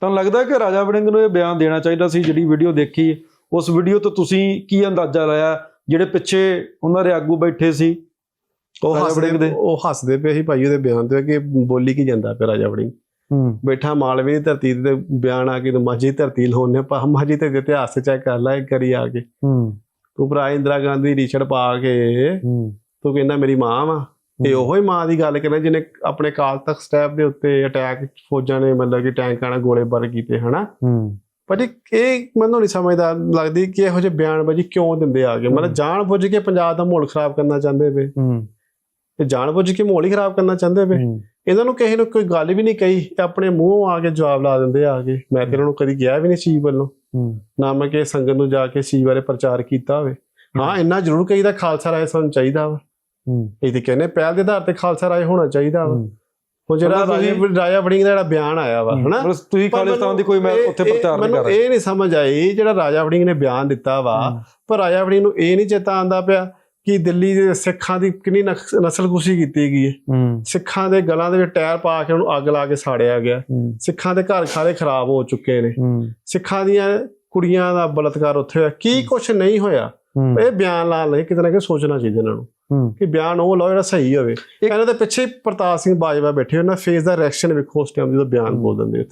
ਤੁਹਾਨੂੰ ਲੱਗਦਾ ਕਿ ਰਾਜਾ ਵੜਿੰਗ ਨੂੰ ਇਹ ਬਿਆਨ ਦੇਣਾ ਚਾਹੀਦਾ ਸੀ ਜਿਹੜੀ ਵੀਡੀਓ ਦੇਖੀ? ਉਸ ਵੀਡੀਓ ਤੋਂ ਤੁਸੀਂ ਕੀ ਅੰਦਾਜ਼ਾ ਲਾਇਆ ਜਿਹੜੇ ਪਿੱਛੇ ਉਹਨਾਂ ਦੇ ਆਗੂ ਬੈਠੇ ਸੀ? ਉਹ ਹੱਸਦੇ ਦੇ? ਉਹ ਹੱਸਦੇ ਪਏ ਸੀ ਭਾਈ ਉਹਦੇ ਬਿਆਨ ਤੇ ਕਿ ਬੋਲੀ ਕੀ ਜਾਂਦਾ ਪਿਆ ਰਾਜਾ ਵੜਿੰਗ। ਹੂੰ। ਬੈਠਾ ਮਾਲਵੇ ਦੀ ਧਰਤੀ ਤੇ ਬਿਆਨ ਆ ਕੇ ਤੇ ਮਾਝੀ ਧਰਤੀ ਲਾਉਣੇ ਪਾ ਮਾਝੀ ਤੇ ਇਤਿਹਾਸ ਚੈੱਕ ਕਰ ਲੈ ਇੱਕ ਵਾਰੀ ਆ ਕੇ। ਹੂੰ। ਤੂੰ ਭਰਾ ਇੰਦਰਾ ਗਾਂਧੀ ਰਿਸ਼ੜ ਪਾ ਕੇ ਹੂੰ। ਤੂੰ ਕਹਿੰਦਾ ਮੇਰੀ ਮਾਂ ਵਾ। ਇਹ ਉਹੋ ਹੀ ਮਾਂ ਦੀ ਗੱਲ ਕਰਨਾ ਜਿਹਨੇ ਆਪਣੇ ਕਾਲ ਤੱਕ ਸਟੈਪ ਦੇ ਉੱਤੇ ਅਟੈਕ ਫੌਜਾਂ ਨੇ ਮਤਲਬ ਕਿ ਟੈਂਕਾਂ ਨਾਲ ਗੋਲੇਬਾਰ ਕੀਤੇ ਹਨਾ? ਹੂੰ। ਪਰ ਇਹ- ਮੈਨੂੰ ਨਹੀਂ ਸਮਝਦਾ ਲੱਗਦੀ ਕਿ ਇਹੋ ਜਿਹੇ ਬਿਆਨਬਾਜ਼ੀ ਕਿਉਂ ਦਿੰਦੇ ਆਗੇ ਮਤਲਬ ਜਾਣ ਬੁੱਝ ਕੇ ਪੰਜਾਬ ਦਾ ਮਾਹੌਲ ਖਰਾਬ ਕਰਨਾ ਚਾਹੁੰਦੇ ਹੂੰ। ਤੇ ਜਾਣ ਬੁੱਝ ਕੇ ਮਾਹੌਲ ਹੀ ਖਰਾਬ ਕਰਨਾ ਚਾਹੁੰਦੇ ਹੂੰ। ਇਹਨਾਂ ਨੂੰ ਕਿਸੇ ਨੂੰ ਕੋਈ ਗੱਲ ਵੀ ਨਹੀਂ ਕਹੀ ਇਹ ਆਪਣੇ ਮੂੰਹੋਂ ਆ ਕੇ ਜਵਾਬ ਲਾ ਦਿੰਦੇ ਆ ਕੇ ਮੈਂ ਤੇ ਇਹਨਾਂ ਨੂੰ ਕਦੀ ਗਿਆ ਵੀ ਨਹੀਂ ਚੀਜ਼ ਵੱਲੋਂ। ਨਾ ਮੈਂ ਕਿ ਸੰਗਤ ਨੂੰ ਜਾ ਕੇ ਚੀਜ਼ ਬਾਰੇ ਪ੍ਰਚਾਰ ਕੀਤਾ ਹੋਵੇ। ਹਾਂ। ਇੰਨਾ ਜ਼ਰੂਰ ਕਹੀਦਾ ਖਾਲਸਾ ਰਾਏ ਸਾਨੂੰ ਚਾਹੀਦਾ ਵਾ। ਇਹ ਤੇ ਕਹਿੰਦੇ ਪਹਿਲ ਦੇ ਆਧਾਰ ਤੇ ਖਾਲਸਾ ਰਾਏ ਹੋਣਾ ਚਾਹੀਦਾ ਵਾ। ਉਹ ਜਿਹੜਾ ਰਾਜਾ ਤੁਸੀਂ- ਰਾਜਾ ਵੜਿੰਗ ਦਾ ਜਿਹੜਾ ਬਿਆਨ ਆਇਆ ਵਾ ਹਨਾ? ਪਰ ਤੁਸੀਂ ਖਾਲਿਸਤਾਨ ਦੀ ਕੋਈ ਮੈਂ ਮੈਨੂੰ ਉੱਥੇ ਪ੍ਰਚਾਰ ਨਹੀਂ ਮੈਨੂੰ ਕਰ ਰਿਹਾ। ਇਹ ਨਹੀਂ ਸਮਝ ਆਈ ਜਿਹੜਾ ਰਾਜਾ ਵੜਿੰਗ ਨੇ ਬਿਆਨ ਦਿੱਤਾ ਵਾ। ਪਰ ਰਾਜਾ ਵੜਿੰਗ ਨੂੰ ਇਹ ਨਹੀਂ ਚੇਤਾ ਆਂਦਾ ਪਿਆ ਕਿ ਦਿੱਲੀ ਦੇ ਸਿੱਖਾਂ ਦੀ ਕਿੰਨੀ ਨਸਲਕੁਸ਼ੀ ਕੀਤੀ ਗਈ ਹੈ। ਸਿੱਖਾਂ ਦੇ ਗਲਾਂ ਦੇ ਵਿੱਚ ਟਾਇਰ ਪਾ ਕੇ ਉਹਨੂੰ ਅੱਗ ਲਾ ਕੇ ਸਾੜਿਆ ਗਿਆ। ਸਿੱਖਾਂ ਦੇ ਘਰ ਖਾਰੇ ਖਰਾਬ ਹੋ ਚੁੱਕੇ ਨੇ। ਸਿੱਖਾਂ ਦੀਆਂ ਕੁੜੀਆਂ ਦਾ ਬਲਤਕਾਰ ਉੱਥੇ ਹੋਇਆ ਕੀ ਕੁਝ ਨਹੀਂ ਹੋਇਆ? ਇਹ ਬਿਆਨ ਲਾਣ ਲਈ ਕਿਤੇ ਨਾ ਕਿਤੇ ਸੋਚਣਾ ਚਾਹੀਦਾ ਇਹਨਾਂ ਨੂੰ ਕਿ ਬਿਆਨ ਉਹ ਲਾਓ ਜਿਹੜਾ ਸਹੀ ਹੋਵੇ। ਇਹਨਾਂ ਦੇ ਪਿੱਛੇ ਪ੍ਰਤਾਪ ਸਿੰਘ ਬਾਜਵਾ ਬੈਠੇ ਉਹਨਾਂ ਫੇਸ ਦਾ ਰਿਐਕਸ਼ਨ ਵੇਖੋ ਉਸ ਟਾਈਮ ਜਦੋਂ ਬਿਆਨ ਬੋਲ ਦਿੰਦੇ